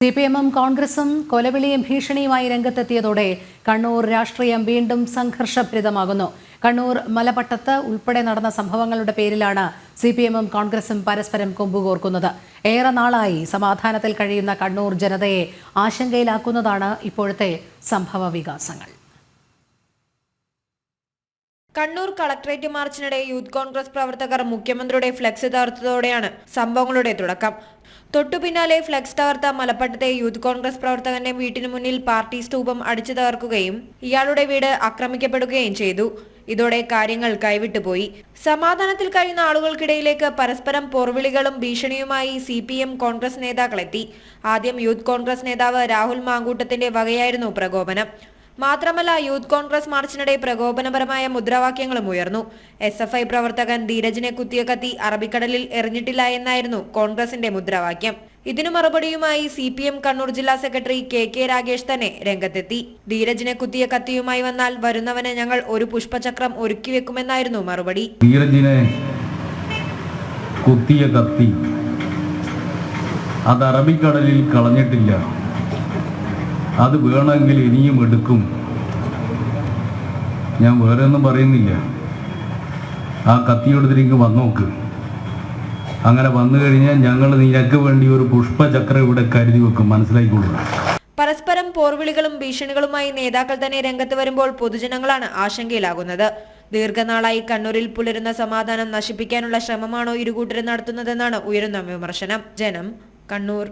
C P എമ്മും കോൺഗ്രസും കൊലവിളിയും ഭീഷണിയുമായി രംഗത്തെത്തിയതോടെ കണ്ണൂർ രാഷ്ട്രീയം വീണ്ടും സംഘർഷഭരിതമാകുന്നു. കണ്ണൂർ മലപട്ടത്ത് ഉൾപ്പെടെ നടന്ന സംഭവങ്ങളുടെ പേരിലാണ് സി പി എമ്മും കോൺഗ്രസും പരസ്പരം കൊമ്പുകോർക്കുന്നത്. ഏറെ നാളായി സമാധാനത്തിൽ കഴിയുന്ന കണ്ണൂർ ജനതയെ ആശങ്കയിലാക്കുന്നതാണ് ഇപ്പോഴത്തെ സംഭവ വികാസങ്ങൾ. കണ്ണൂർ കളക്ടറേറ്റ് മാർച്ചിനിടെ യൂത്ത് കോൺഗ്രസ് പ്രവർത്തകർ മുഖ്യമന്ത്രിയുടെ ഫ്ലെക്സ് തകർത്തതോടെയാണ് സംഭവങ്ങളുടെ തുടക്കം. തൊട്ടു പിന്നാലെ ഫ്ലെക്സ് തകർത്ത മലപ്പട്ടത്തെ യൂത്ത് കോൺഗ്രസ് പ്രവർത്തകന്റെ വീട്ടിനു മുന്നിൽ പാർട്ടി സ്തൂപം അടിച്ചു തകർക്കുകയും ഇയാളുടെ വീട് ആക്രമിക്കപ്പെടുകയും ചെയ്തു. ഇതോടെ കാര്യങ്ങൾ കൈവിട്ടുപോയി. സമാധാനത്തിൽ കഴിയുന്ന ആളുകൾക്കിടയിലേക്ക് പരസ്പരം പോർവിളികളും ഭീഷണിയുമായി സി പി എം കോൺഗ്രസ് നേതാക്കളെത്തി. ആദ്യം യൂത്ത് കോൺഗ്രസ് നേതാവ് രാഹുൽ മാങ്കൂട്ടത്തിന്റെ വകയായിരുന്നു പ്രകോപനം. മാത്രമല്ല യൂത്ത് കോൺഗ്രസ് മാർച്ചിനിടെ പ്രകോപനപരമായ മുദ്രാവാക്യങ്ങളും ഉയർന്നു. എസ് എഫ് ഐ പ്രവർത്തകൻ ധീരജിനെ കുത്തിയ കത്തി അറബിക്കടലിൽ എറിഞ്ഞിട്ടില്ല എന്നായിരുന്നു കോൺഗ്രസിന്റെ മുദ്രാവാക്യം. ഇതിനു മറുപടിയുമായി സി പി എം കണ്ണൂർ ജില്ലാ സെക്രട്ടറി കെ കെ രാഗേഷ് തന്നെ രംഗത്തെത്തി. ധീരജിനെ കുത്തിയ കത്തിയുമായി വന്നാൽ വരുന്നവനെ ഞങ്ങൾ ഒരു പുഷ്പചക്രം ഒരുക്കി വെക്കുമെന്നായിരുന്നു മറുപടി. ധീരജിനെ കുത്തിയ കത്തി അത് അറബിക്കടലിൽ കളഞ്ഞിട്ടില്ല. അത് വേണമെങ്കിൽ ഇനിയും എടുക്കും. ഞാൻ വേറെ ഒന്നും പറയുന്നില്ല. ആ കത്തിയെടുത്തിരിക്കും വന്നോക്ക്. അങ്ങനെ വന്നു കഴിഞ്ഞാൽ ഞങ്ങൾ നിനക്ക് വേണ്ടി ഒരു പുഷ്പചക്രം ഇവിടെ കരുതി വെക്കും. മനസ്സിലായിക്കൊള്ളുക പരസ്പരം പോർവിളികളും ഭീഷണികളുമായി നേതാക്കൾ തന്നെ രംഗത്ത് വരുമ്പോൾ പൊതുജനങ്ങളാണ് ആശങ്കയിലാകുന്നത്. ദീർഘനാളായി കണ്ണൂരിൽ പുലരുന്ന സമാധാനം നശിപ്പിക്കാനുള്ള ശ്രമമാണോ ഇരുകൂട്ടരും നടത്തുന്നതെന്നാണ് ഉയരുന്ന വിമർശനം. ജനം കണ്ണൂർ.